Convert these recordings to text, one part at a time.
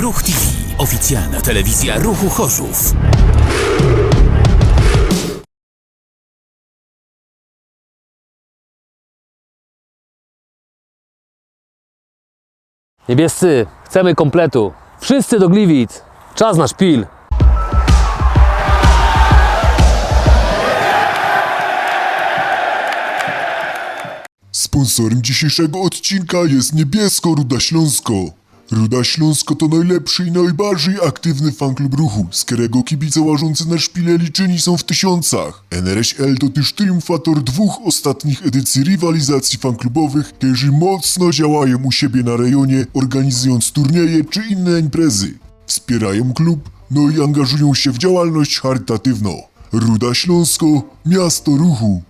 Ruch TV. Oficjalna telewizja Ruchu Chorzów. Niebiescy, chcemy kompletu. Wszyscy do Gliwic. Czas na szpil. Sponsorem dzisiejszego odcinka jest Niebiesko-Ruda Śląsko. Ruda Śląsko to najlepszy i najbardziej aktywny fanklub ruchu, z którego kibice łażący na szpile liczeni są w tysiącach. NRSL to też triumfator dwóch ostatnich edycji rywalizacji fanklubowych, którzy mocno działają u siebie na rejonie, organizując turnieje czy inne imprezy. Wspierają klub, no i angażują się w działalność charytatywną. Ruda Śląsko, miasto ruchu.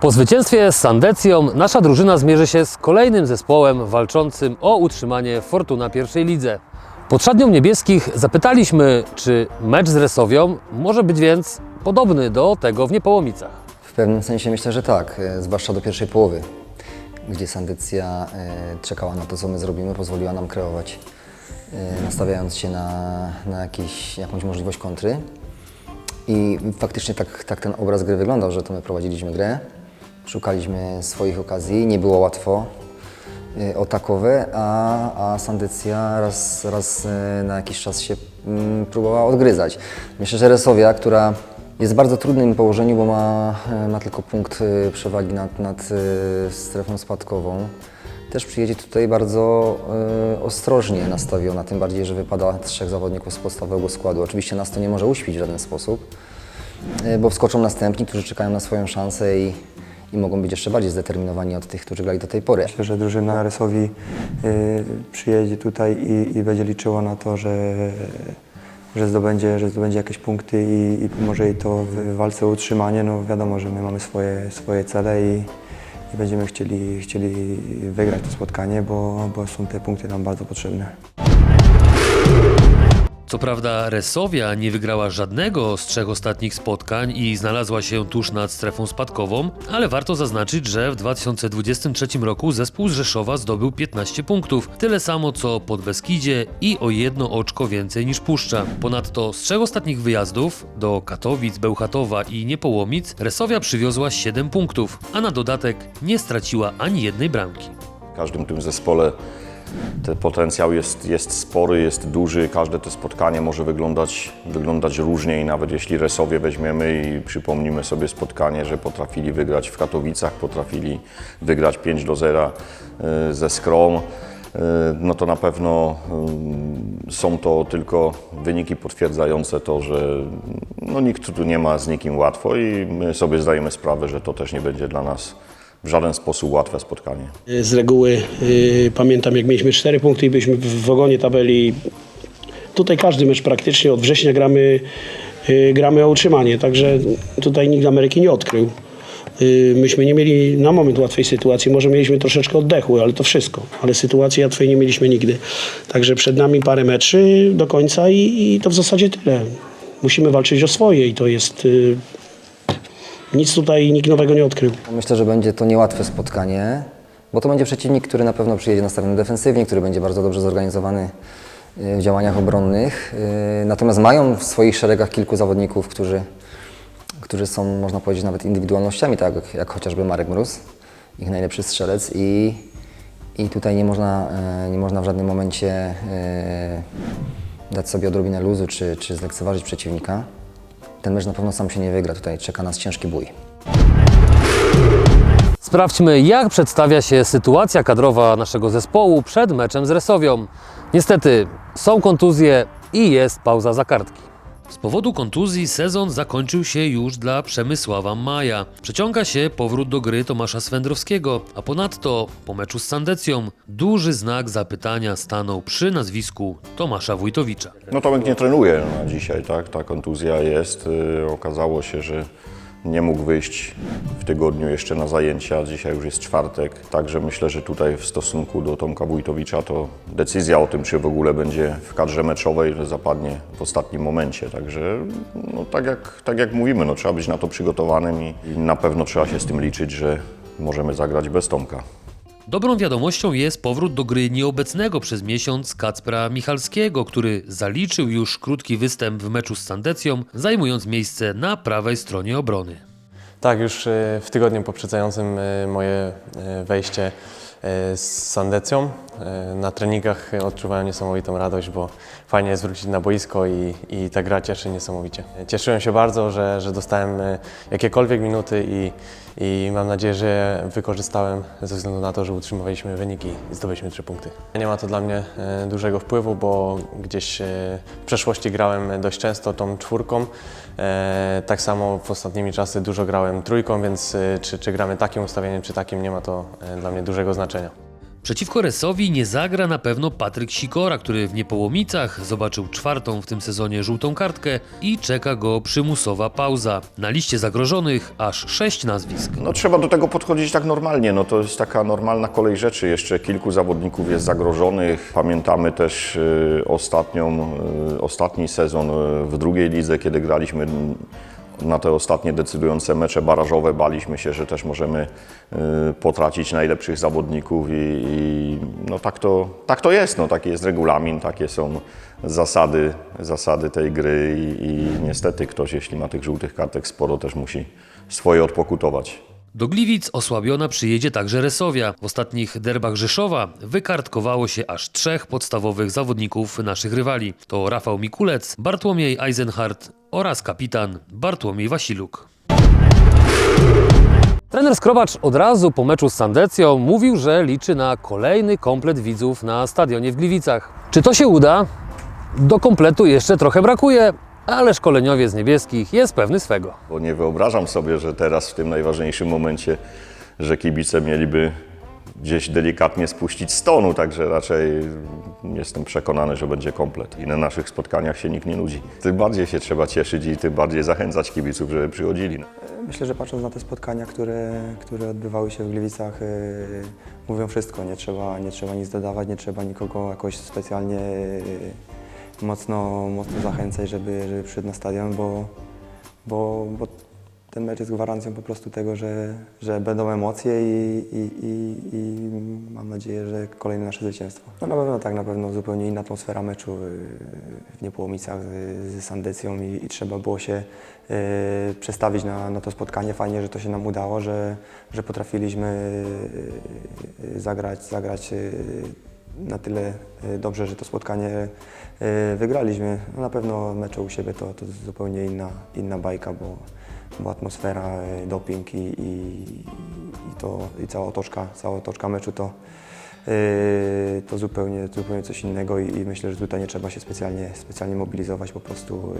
Po zwycięstwie z Sandecją nasza drużyna zmierzy się z kolejnym zespołem walczącym o utrzymanie Fortuna pierwszej lidze. Pod szatnią niebieskich zapytaliśmy, czy mecz z Resowią może być więc podobny do tego w Niepołomicach. W pewnym sensie myślę, że tak, e, zwłaszcza do pierwszej połowy, gdzie Sandycja e, czekała na to, co my zrobimy, pozwoliła nam kreować, e, nastawiając się na, na jakiś, jakąś możliwość kontry. I faktycznie tak, tak ten obraz gry wyglądał, że to my prowadziliśmy grę, szukaliśmy swoich okazji, nie było łatwo e, o takowe, a, a Sandycja raz, raz e, na jakiś czas się mm, próbowała odgryzać. Myślę, że Resowia, która jest w bardzo trudnym położeniu, bo ma, e, ma tylko punkt przewagi nad, nad strefą spadkową, też przyjedzie tutaj bardzo ostrożnie nastawiona, tym bardziej, że wypada trzech zawodników z podstawowego składu. Oczywiście nas to nie może uśpić w żaden sposób, bo wskoczą następni, którzy czekają na swoją szansę i, i mogą być jeszcze bardziej zdeterminowani od tych, którzy grali do tej pory. Myślę, że drużyna Rysowi y, przyjedzie tutaj i, i będzie liczyła na to, że, że, zdobędzie, że zdobędzie jakieś punkty i, i jej to w walce o utrzymanie. No wiadomo, że my mamy swoje, swoje cele i, i będziemy chcieli, chcieli wygrać to spotkanie, bo, bo są te punkty nam bardzo potrzebne. Co prawda Resowia nie wygrała żadnego z trzech ostatnich spotkań i znalazła się tuż nad strefą spadkową, ale warto zaznaczyć, że w 2023 roku zespół z Rzeszowa zdobył 15 punktów, tyle samo co Podbeskidzie i o jedno oczko więcej niż Puszcza. Ponadto z trzech ostatnich wyjazdów do Katowic, Bełchatowa i Niepołomic Resowia przywiozła 7 punktów, a na dodatek nie straciła ani jednej bramki. W każdym tym zespole ten potencjał jest, jest spory, jest duży. Każde to spotkanie może wyglądać, wyglądać różnie i nawet jeśli Resowie weźmiemy i przypomnimy sobie spotkanie, że potrafili wygrać w Katowicach, potrafili wygrać 5 do 0 y, ze Skrom, y, no to na pewno y, są to tylko wyniki potwierdzające to, że no, nikt tu nie ma z nikim łatwo i my sobie zdajemy sprawę, że to też nie będzie dla nas w żaden sposób łatwe spotkanie. Z reguły y, pamiętam, jak mieliśmy 4 punkty i byliśmy w, w ogonie tabeli. Tutaj każdy mecz praktycznie od września gramy, y, gramy o utrzymanie, także tutaj nikt Ameryki nie odkrył. Y, myśmy nie mieli na moment łatwej sytuacji, może mieliśmy troszeczkę oddechu, ale to wszystko. Ale sytuacji łatwej nie mieliśmy nigdy. Także przed nami parę meczy do końca i, i to w zasadzie tyle. Musimy walczyć o swoje i to jest... Y, nic tutaj nikt nowego nie odkrył. Myślę, że będzie to niełatwe spotkanie, bo to będzie przeciwnik, który na pewno przyjedzie nastawiony defensywnie, który będzie bardzo dobrze zorganizowany y, w działaniach obronnych. Y, Natomiast mają w swoich szeregach kilku zawodników, którzy, którzy są, można powiedzieć, nawet indywidualnościami, tak jak, jak chociażby Marek Mróz, ich najlepszy strzelec i, i tutaj nie można, y, nie można w żadnym momencie dać sobie odrobinę luzu czy, czy zlekceważyć przeciwnika. Ten mecz na pewno sam się nie wygra, tutaj czeka nas ciężki bój. Sprawdźmy, jak przedstawia się sytuacja kadrowa naszego zespołu przed meczem z Resowią. Niestety, są kontuzje i jest pauza za kartki. Z powodu kontuzji sezon zakończył się już dla Przemysława Maja. Przeciąga się powrót do gry Tomasza Swędrowskiego, a ponadto po meczu z Sandecją duży znak zapytania stanął przy nazwisku Tomasza Wójtowicza. No Tomek nie trenuje na dzisiaj, tak? Ta kontuzja jest. Y, Okazało się, że nie mógł wyjść w tygodniu jeszcze na zajęcia. Dzisiaj już jest czwartek, także myślę, że tutaj w stosunku do Tomka Wójtowicza to decyzja o tym, czy w ogóle będzie w kadrze meczowej, zapadnie w ostatnim momencie. Także no, tak, jak, tak jak mówimy, no, trzeba być na to przygotowanym i, i na pewno trzeba się z tym liczyć, że możemy zagrać bez Tomka. Dobrą wiadomością jest powrót do gry nieobecnego przez miesiąc Kacpra Michalskiego, który zaliczył już krótki występ w meczu z Sandecją, zajmując miejsce na prawej stronie obrony. Tak, już e, w tygodniu poprzedzającym e, moje e, wejście z Sandecją e, na treningach odczuwałem niesamowitą radość, bo fajnie jest wrócić na boisko i, i ta gra cieszy niesamowicie. Cieszyłem się bardzo, że, że dostałem e, jakiekolwiek minuty i, i mam nadzieję, że je wykorzystałem ze względu na to, że utrzymywaliśmy wyniki i zdobyliśmy trzy punkty. Nie ma to dla mnie e, dużego wpływu, bo gdzieś e, w przeszłości grałem dość często tą czwórką. E, tak samo w ostatnimi czasy dużo grałem trójką, więc e, czy, czy gramy takim ustawieniem, czy takim, nie ma to e, dla mnie dużego znaczenia. Przeciwko Resowi nie zagra na pewno Patryk Sikora, który w Niepołomicach zobaczył czwartą w tym sezonie żółtą kartkę i czeka go przymusowa pauza. Na liście zagrożonych aż sześć nazwisk. No trzeba do tego podchodzić tak normalnie, no to jest taka normalna kolej rzeczy. Jeszcze kilku zawodników jest zagrożonych. Pamiętamy też y, ostatnią, y, ostatni sezon y, w drugiej lidze, kiedy graliśmy na te ostatnie decydujące mecze barażowe. Baliśmy się, że też możemy y, potracić najlepszych zawodników i, i no tak to, tak to jest, no taki jest regulamin, takie są zasady, zasady tej gry i, i niestety ktoś, jeśli ma tych żółtych kartek sporo, też musi swoje odpokutować. Do Gliwic osłabiona przyjedzie także Resowia. W ostatnich derbach Rzeszowa wykartkowało się aż trzech podstawowych zawodników naszych rywali. To Rafał Mikulec, Bartłomiej Eisenhardt oraz kapitan Bartłomiej Wasiluk. Trener Skrobacz od razu po meczu z Sandecją mówił, że liczy na kolejny komplet widzów na stadionie w Gliwicach. Czy to się uda? Do kompletu jeszcze trochę brakuje, ale szkoleniowiec niebieskich jest pewny swego. Bo nie wyobrażam sobie, że teraz w tym najważniejszym momencie, że kibice mieliby gdzieś delikatnie spuścić z tonu, także raczej jestem przekonany, że będzie komplet. I na naszych spotkaniach się nikt nie nudzi. Tym bardziej się trzeba cieszyć i tym bardziej zachęcać kibiców, żeby przychodzili. Myślę, że patrząc na te spotkania, które, które odbywały się w Gliwicach, yy, mówią wszystko. Nie trzeba, nie trzeba nic dodawać, nie trzeba nikogo jakoś specjalnie yy, mocno, mocno zachęcać, żeby, żeby przyszedł na stadion, bo, bo, bo ten mecz jest gwarancją po prostu tego, że, że będą emocje i, i, i, i mam nadzieję, że kolejne nasze zwycięstwo. No na pewno tak, na pewno zupełnie inna atmosfera meczu w Niepołomicach z, Sandecją i, i trzeba było się yy, przestawić na, na to spotkanie. Fajnie, że to się nam udało, że, że potrafiliśmy yy, zagrać, zagrać yy, na tyle yy, dobrze, że to spotkanie yy, wygraliśmy. No na pewno mecze u siebie to, to zupełnie inna, inna bajka, bo, bo atmosfera, yy, doping i, i, i, to, i cała otoczka, cała otoczka meczu to, to zupełnie, zupełnie coś innego i, i myślę, że tutaj nie trzeba się specjalnie, specjalnie mobilizować, po prostu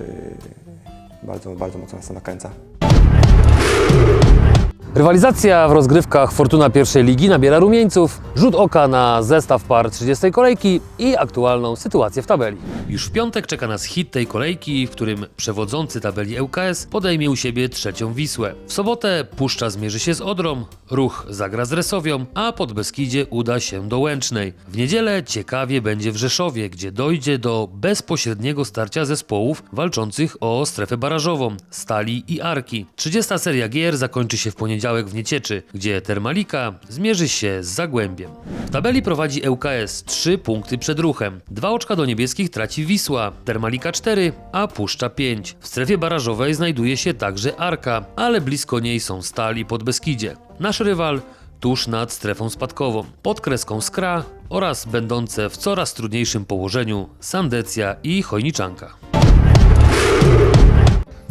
bardzo, bardzo mocno nas to nakręca. Rywalizacja w rozgrywkach Fortuna pierwszej ligi nabiera rumieńców, rzut oka na zestaw par 30 kolejki i aktualną sytuację w tabeli. Już w piątek czeka nas hit tej kolejki, w którym przewodzący tabeli ŁKS podejmie u siebie trzecią Wisłę. W sobotę Puszcza zmierzy się z Odrą, Ruch zagra z Resowią, a pod Beskidzie uda się do Łęcznej. W niedzielę ciekawie będzie w Rzeszowie, gdzie dojdzie do bezpośredniego starcia zespołów walczących o strefę barażową, Stali i Arki. 30. seria gier zakończy się w poniedziałek w Niecieczy, gdzie Termalika zmierzy się z Zagłębiem. W tabeli prowadzi ŁKS 3 punkty przed ruchem. Dwa oczka do niebieskich traci Wisła, Termalika 4, a Puszcza 5. W strefie barażowej znajduje się także Arka, ale blisko niej są Stali pod Beskidzie. Nasz rywal tuż nad strefą spadkową, pod kreską Skra oraz będące w coraz trudniejszym położeniu Sandecja i Chojniczanka.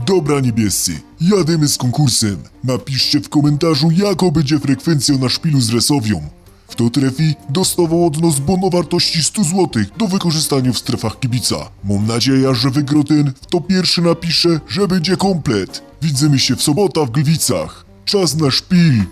Dobra niebiescy, jademy z konkursem. Napiszcie w komentarzu jaka będzie frekwencja na szpilu z Resowią. Kto trafi, dostawał od nas bon wartości 100 zł do wykorzystania w strefach kibica. Mam nadzieję, że wygra ten, kto pierwszy napisze, że będzie komplet. Widzimy się w sobota w Gliwicach. Czas na szpil.